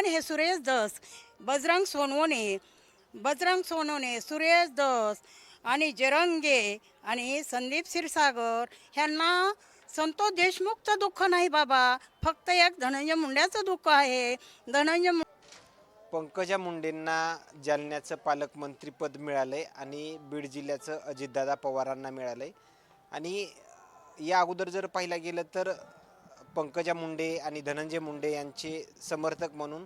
पण हे सुरेश दस बजरंग सोनवणे बजरंग सोनवणे सुरेश दस आणि जरंगे आणि संदीप क्षीरसागर ह्यांना संतोष देशमुखचं दुःख नाही बाबा. फक्त एक धनंजय मुंड्याचं दुःख आहे. धनंजय मुं- पंकजा मुंडेंना जालन्याचं पालकमंत्रीपद मिळालं आहे आणि बीड जिल्ह्याचं अजितदादा पवारांना मिळालं आहे आणि या अगोदर जर पाहिलं गेलं तर पंकजा मुंडे आणि धनंजय मुंडे यांचे समर्थक म्हणून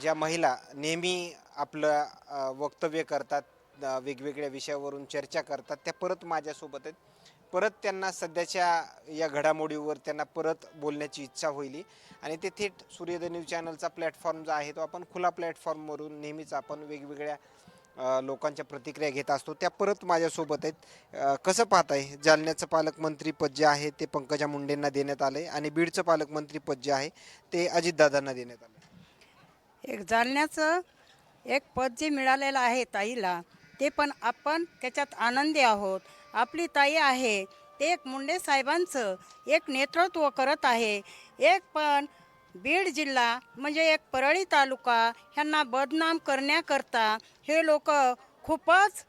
ज्या महिला नेहमी आपलं वक्तव्य करतात वेगवेगळ्या विषयावरून चर्चा करतात त्या परत माझ्यासोबत आहेत. परत त्यांना सध्याच्या या घडामोडीवर त्यांना परत बोलण्याची इच्छा होईल. आणि ते थेट सूर्योदय न्यूज चॅनलचा प्लॅटफॉर्म जो आहे तो आपण खुला प्लॅटफॉर्मवरून नेहमीच आपण वेगवेगळ्या लोकांच्या प्रतिक्रिया घेत असतो. त्या परत माझ्यासोबत आहेत. अ, कसं पाहताय? जालन्याचं पालकमंत्री पद जे आहे ते पंकजा मुंडेंना देण्यात आलंय आणि बीडचं पालकमंत्री पद जे आहे ते अजितदादांना देण्यात आलं एक जालन्याचं एक पद जे मिळालेलं आहे ताईला ते पण आपण त्याच्यात आनंदी आहोत. आपली ताई आहे ते एक मुंडे साहेबांचं एक नेतृत्व करत आहे. एक पण बीड जिल्हा म्हणजे एक परळी तालुका ह्यांना बदनाम करण्याकरता हे लोक खूपच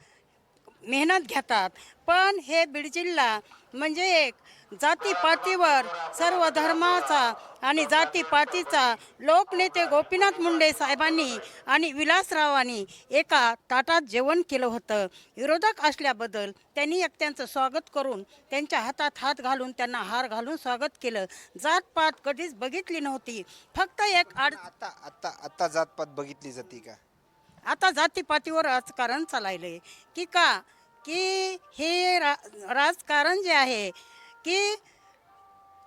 मेहनत घेतात. पण हे बीड जिल्हा म्हणजे एक जातीपातीवर सर्व धर्माचा आणि जातीपातीचा लोकनेते गोपीनाथ मुंडे साहेबांनी आणि विलासरावांनी एका ताटात जेवण केलं होतं. विरोधक असल्याबद्दल त्यांनी एक त्यांचं स्वागत करून त्यांच्या हातात हात घालून त्यांना हार घालून स्वागत केलं. जातपात कधीच बघितली नव्हती. फक्त एक आड आता आता आता जातपात बघितली जाते का? आता जातीपातीवर राजकारण चालायलंय की का? की हे रा राजकारण जे आहे की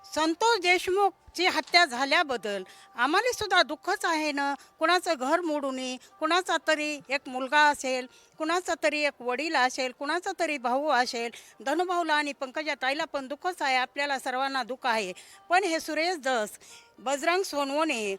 संतोष देशमुखची हत्या झाल्याबद्दल आम्हाला सुद्धा दुःखच आहे ना? कुणाचं घर मोडून कुणाचा तरी एक मुलगा असेल कुणाचा तरी एक वडील असेल कुणाचा तरी भाऊ असेल धनुभाऊला आणि पंकजा ताईला पण दुःखच आहे आपल्याला सर्वांना दुःख आहे. पण हे सुरेश दस बजरंग सोनवणे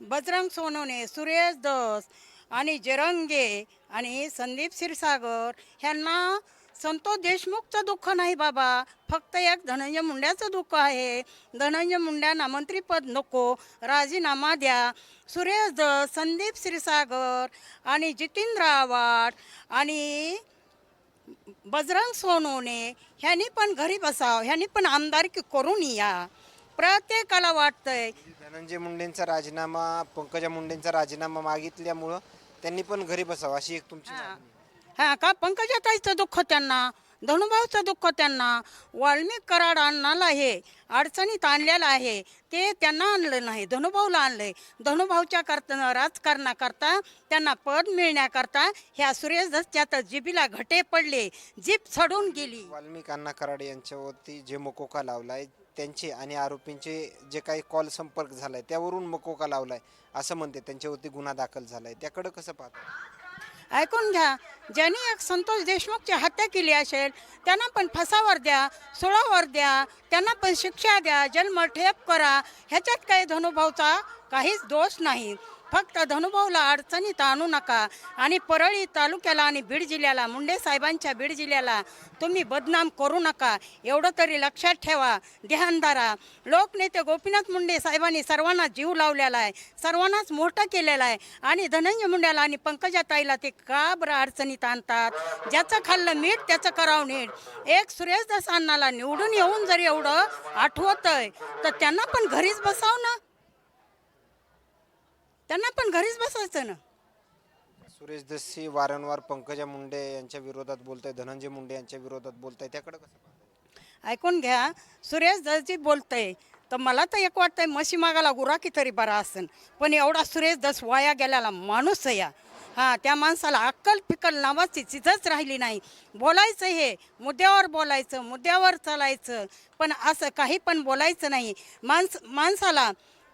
बजरंग सोनवणे सुरेश दस आणि जरंगे आणि संदीप क्षीरसागर ह्यांना संतोष देशमुखचं दुःख नाही बाबा. फक्त एक धनंजय मुंड्याचं दुःख आहे. धनंजय मुंड्यांना मंत्रीपद नको. राजीनामा द्या. सुरेश दत्त संदीप क्षीरसागर आणि जितेंद्र आव्हाड आणि बजरंग सोनोने ह्यांनी पण घरी बसावं. ह्यांनी पण आमदारकी करून या. प्रत्येकाला वाटतंय. धनंजय मुंडेंचा राजीनामा पंकजा मुंडेंचा राजीनामा मागितल्यामुळं त्यांनी पण घरी बसावं अशी एक तुमची हा. हा का पंकजाताईचं दुःख त्यांना धनुभाऊचं दुःख त्यांना वाल्मिक कराड अण्णाला हे अडचणीत आणलेलं आहे ते त्यांना आणलं नाही धनुभाऊला आणलंय. धनुभाऊच्या करता राजकारणाकरता त्यांना पद मिळण्याकरता ह्या सुरेश तर जिबीला घटे पडले जीप चढून गेली. वाल्मिक अण्णा कराड यांच्यावरती जे मकोका लावलाय त्यांचे आणि आरोपींचे जे काही कॉल संपर्क झालाय त्यावरून मकोका लावलाय? असं म्हणते. त्यांच्यावरती गुन्हा दाखल झालाय. त्याकडं कसं पाहतो? ऐकून घ्या. ज्यांनी एक संतोष देशमुखची हत्या केली असेल त्यांना पण फसावर द्या सोळावर द्या त्यांना पण शिक्षा द्या जन्मठेप करा. ह्याच्यात काही धनुभावचा काहीच दोष नाही. फक्त धनुभाऊला अडचणीत आणू नका. आणि परळी तालुक्याला आणि बीड जिल्ह्याला मुंडे साहेबांच्या बीड जिल्ह्याला तुम्ही बदनाम करू नका. एवढं तरी लक्षात ठेवा. ध्यानदारा लोकनेते गोपीनाथ मुंडे साहेबांनी सर्वांना जीव लावलेला आहे. सर्वांनाच मोठं केलेला आहे. आणि धनंजय मुंड्याला आणि पंकजा ताईला ते का बरं अडचणीत आणतात? ज्याचं खाल्लं मीठ त्याचं करावं नीट. एक सुरेश दास अण्णाला निवडून येऊन जर एवढं आठवत आहे तर त्यांना पण घरीच बसाव ना? त्यांना पण घरीच बसायचं ना. सुरेश दस्सी वारंवार पंकजा मुंडे यांच्या विरोधात बोलताय धनंजय मुंडे यांच्या विरोधात बोलताय त्याकडे कसं? ऐकून घ्या सुरेश दसजी बोलतंय तर मला तर एक वाटतंय म्हशी मागाला गुराकी तरी बरा असेल पण एवढा सुरेश दस वाया गेलेला माणूस आहे या. हां त्या माणसाला अक्कल पिकल नावाची चिजच राहिली नाही. बोलायचं हे मुद्द्यावर बोलायचं मुद्द्यावर चालायचं पण असं काही पण बोलायचं नाही. माणस माणसाला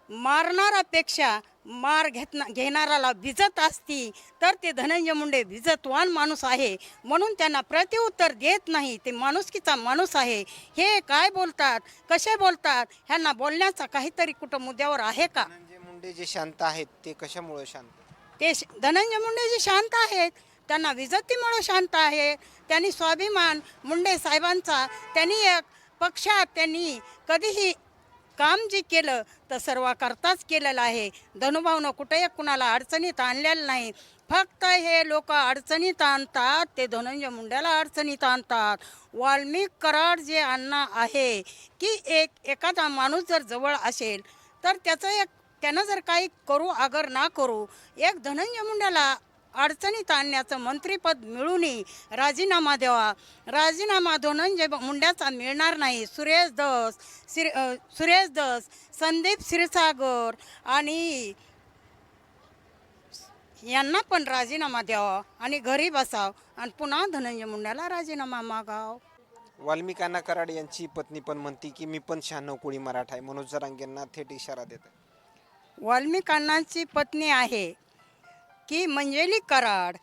मारणारापेक्षा मार घेतना घेणाराला भिजत असती तर ते धनंजय मुंडे भिजतवान माणूस आहे. म्हणून त्यांना प्रत्युत्तर देत नाही. ते माणुसकीचा माणूस आहे. हे काय बोलतात? कसे बोलतात? ह्यांना बोलण्याचा काहीतरी कुठं मुद्द्यावर आहे का? धनंजय मुंडे जे शांत आहेत ते कशामुळे शांत? ते धनंजय मुंडे जे शांत आहेत त्यांना विजतीमुळे शांत आहे. त्यांनी स्वाभिमान मुंडे साहेबांचा त्यांनी एक पक्षात त्यांनी कधीही काम जे केलं तर सर्व करताच केलेलं आहे. धनुभावनं कुठेही कुणाला अडचणीत आणलेलं नाही. फक्त हे लोक अडचणीत आणतात ते धनंजय मुंड्याला अडचणीत आणतात. वाल्मिक कराड जे अण्णा आहे की एक एखादा माणूस जर जवळ असेल तर त्याचं एक त्यानं जर काही करू अगर ना करू एक धनंजय मुंड्याला अडचणीत आणण्याचं मंत्रीपद मिळूनही राजीनामा द्यावा. राजीनामा धनंजय मुंड्याचा मिळणार नाही. सुरेश दस अ, सुरेश दस संदीप क्षीरसागर आणि यांना पण राजीनामा द्यावा आणि घरी बसाव आणि पुन्हा धनंजय मुंड्याला राजीनामा मागाव. वाल्मिकांना कराड यांची पत्नी पण म्हणती की मी पण शहाण्णव कोळी मराठा आहे. मनोज जरांगेंना थेट इशारा देत आहे वाल्मिक अण्णांची पत्नी आहे. की मंजेली कराड.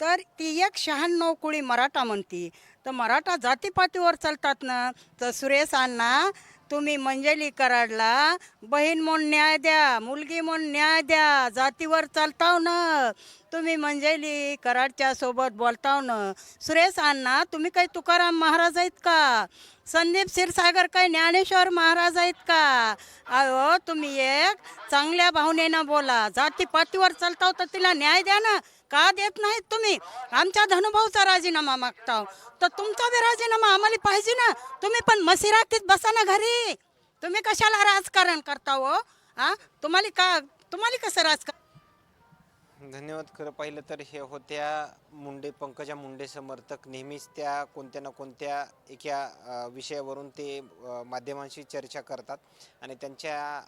तर ती एक शहाण्णव कुळी मराठा म्हणती. तर मराठा जातीपातीवर चालतात ना? तर सुरेश अण्णा तुम्ही मंजेली कराडला बहीण म्हणून न्याय द्या मुलगी म्हणून न्याय द्या जातीवर चालताव ना? तुम्ही म्हणजे मंजेली कराडच्या सोबत बोलताव ना. सुरेश अण्णा तुम्ही काही तुकाराम महाराज आहेत का? संदीप क्षीरसागर काही ज्ञानेश्वर महाराज आहेत का? अहो तुम्ही एक चांगल्या भावनेनं बोला. जाती पातीवर चालताव तर तिला न्याय द्या ना. का देत नाहीत तुम्ही? आमच्या धनुभाऊचा राजीनामा मागताव. तर तुमचा बी राजीनामा आम्हाला पाहिजे ना. तुम्ही पण मसिरातीत बसा ना घरी. तुम्ही कशाला राजकारण करता हो? आ? तुम्हाला का तुम्हाला कसं राजकारण धन्यवाद. खरं पाहिलं तर हे होत्या मुंडे पंकजा मुंडे समर्थक. नेहमीच त्या कोणत्या ना कोणत्या एका विषयावरून ते माध्यमांशी चर्चा करतात. आणि त्यांच्या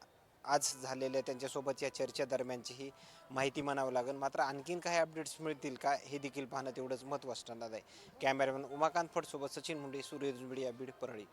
आज झालेल्या त्यांच्यासोबत या चर्चा दरम्यानची ही माहिती म्हणावं लागेल. मात्र आणखीन काही अपडेट्स मिळतील का हे देखील पाहणं तेवढंच महत्त्व असणार आहे. कॅमेरामॅन उमाकांत फडसोबत सचिन मुंडे सूर्य मीडिया बीड परळी.